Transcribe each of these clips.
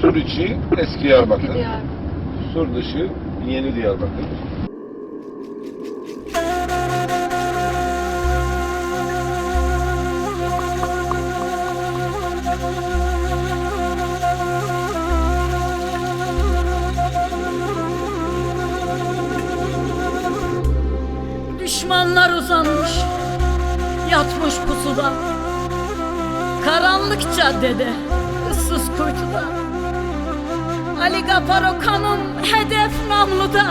Sur içi eski Diyarbakır. Sur dışı yeni Diyarbakır. Düşmanlar uzanmış, yatmış pusuda. Karanlık caddede, ıssız kuytuda. Ali Gafar Okan'ın hedef namluda.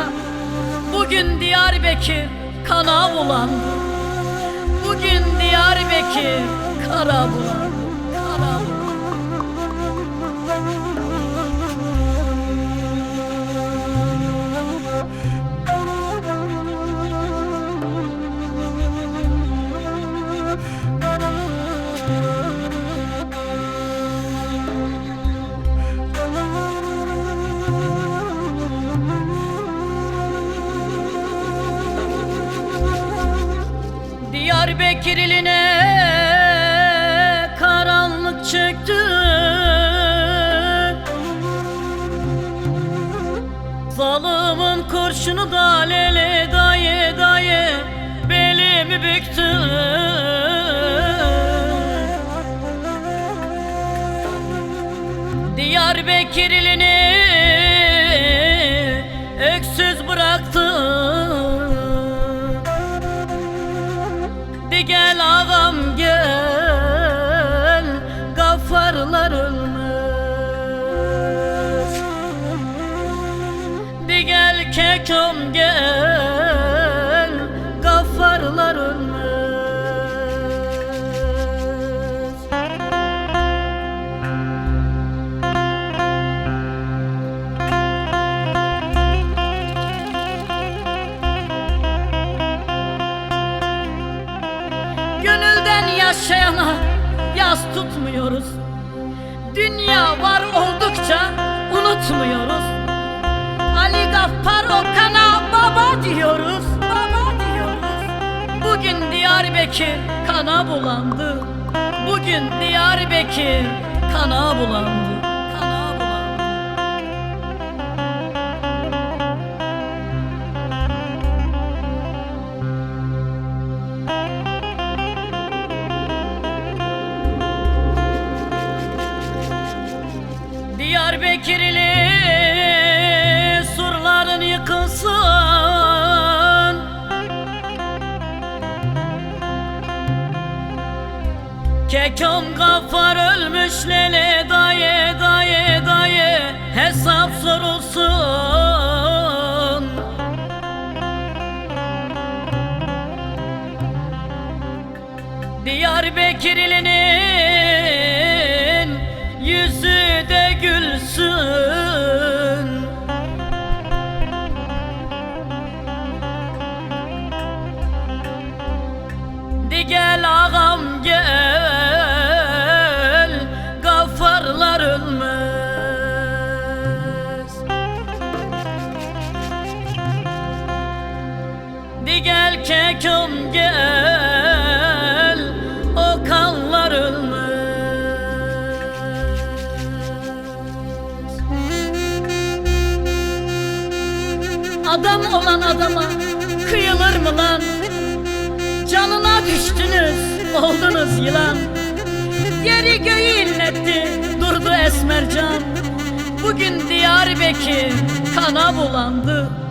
Bugün Diyarbakır kana bulandı. Bugün Diyarbakır kara bulandı. Kara bulandı. Diyarbakır iline karanlık çöktü. Zalimin kurşunu da lele daye daye belimi büktü. Diyarbakır ilini öksüz bıraktı De gel kekom gel Gaffarlar Gönülden yaşayana yas tutmuyoruz. Dünya var oldukça unutmuyoruz Diyarbakır kana bulandı. Bugün Diyarbakır kana bulandı Kekom gafar ölmüş lele daye daye daye. Hesap sorulsun. Diyarbakır ilinin Ölmez De gel kekom gel O kanlar ölmez. Adam olan adama kıyılır mı lan? Canına düştünüz, oldunuz yılan. Yeri göğü inletti, Esmercan. Bugün Diyarbakır kana bulandı